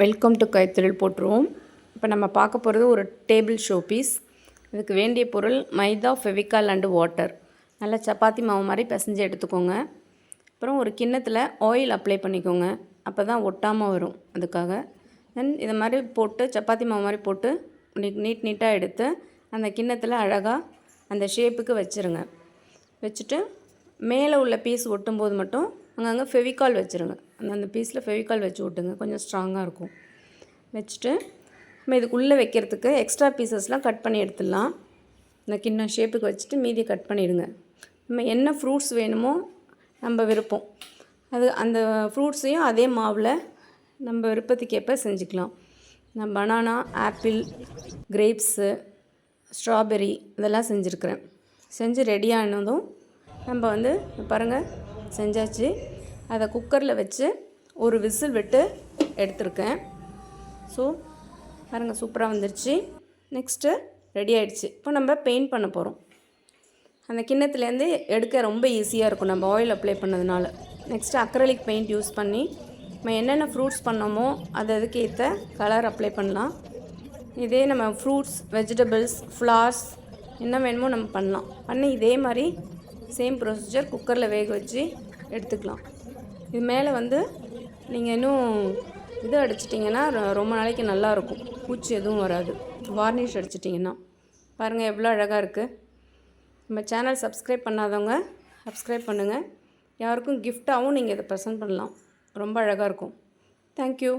Welcome to கைத்தொழில் போட்டுருவோம் இப்போ நம்ம பார்க்க போகிறது ஒரு டேபிள் ஷோ பீஸ் இதுக்கு வேண்டிய பொருள் மைதா ஃபெவிகால் அண்டு வாட்டர் நல்லா சப்பாத்தி மாவு மாதிரி பிசைஞ்சு எடுத்துக்கோங்க. அப்புறம் ஒரு கிண்ணத்தில் ஆயில் அப்ளை பண்ணிக்கோங்க. அப்போ தான் ஒட்டாமல் வரும் அதுக்காக. தென் இதை மாதிரி போட்டு சப்பாத்தி மாவு மாதிரி போட்டு நீட் நீட் நீட்டாக எடுத்து அந்த கிண்ணத்தில் அழகாக அந்த ஷேப்புக்கு வச்சுருங்க. வச்சுட்டு மேலே உள்ள பீஸ் ஒட்டும்போது மட்டும் அங்கங்கே ஃபெவிகால் வச்சுருங்க. அந்த அந்த பீஸில் ஃபெவிகால் வச்சு விட்டுங்க கொஞ்சம் ஸ்ட்ராங்காக இருக்கும். வச்சுட்டு நம்ம இதுக்குள்ளே வைக்கிறதுக்கு எக்ஸ்ட்ரா பீசஸ்லாம் கட் பண்ணி எடுத்துடலாம். இந்த கிண்ணம் ஷேப்புக்கு வச்சுட்டு மீதியை கட் பண்ணிவிடுங்க நம்ம என்ன ஃப்ரூட்ஸ் வேணுமோ நம்ம விருப்பம். அது அந்த ஃப்ரூட்ஸையும் அதே மாவில் நம்ம விருப்பத்துக்கேற்ப செஞ்சுக்கலாம். நான் பனானா ஆப்பிள் கிரேப்ஸு ஸ்ட்ராபெரி இதெல்லாம் செஞ்சுருக்குறேன். செஞ்சு ரெடி ஆனதும் நம்ம வந்து பாருங்கள் செஞ்சாச்சு. அதை குக்கரில் வச்சு ஒரு விசில் விட்டு எடுத்திருக்கேன். ஸோ பாருங்கள் சூப்பராக வந்துருச்சு. நெக்ஸ்ட்டு ரெடி ஆகிடுச்சு இப்போ நம்ம பெயிண்ட் பண்ண போகிறோம் அந்த கிண்ணத்துலேருந்து எடுக்க ரொம்ப ஈஸியாக இருக்கும். நம்ம ஆயில் அப்ளை பண்ணதுனால. நெக்ஸ்ட்டு அக்ரலிக் பெயிண்ட் யூஸ் பண்ணி நம்ம என்னென்ன ஃப்ரூட்ஸ் பண்ணோமோ அது அதுக்கேற்ற கலர் அப்ளை பண்ணலாம். இதே நம்ம ஃப்ரூட்ஸ் வெஜிடபிள்ஸ் ஃப்ளார்ஸ் என்ன வேணுமோ நம்ம பண்ணலாம். பண்ணி இதே மாதிரி சேம் ப்ரொசீஜர் குக்கரில் வேக வச்சு எடுத்துக்கலாம். இது மேலே வந்து நீங்கள் இன்னும் இது அடிச்சிட்டிங்கன்னா ரொம்ப நாளைக்கு நல்லாயிருக்கும் பூச்சி எதுவும் வராது. வார்னிஷ் அடிச்சிட்டிங்கன்னா. பாருங்கள் எவ்வளோ அழகாக இருக்குது நம்ம சேனல் சப்ஸ்கிரைப் பண்ணாதவங்க சப்ஸ்கிரைப் பண்ணுங்கள் யாருக்கும் கிஃப்டாகவும் நீங்கள் இதை ப்ரெசென்ட் பண்ணலாம். ரொம்ப அழகாக இருக்கும். தேங்க்யூ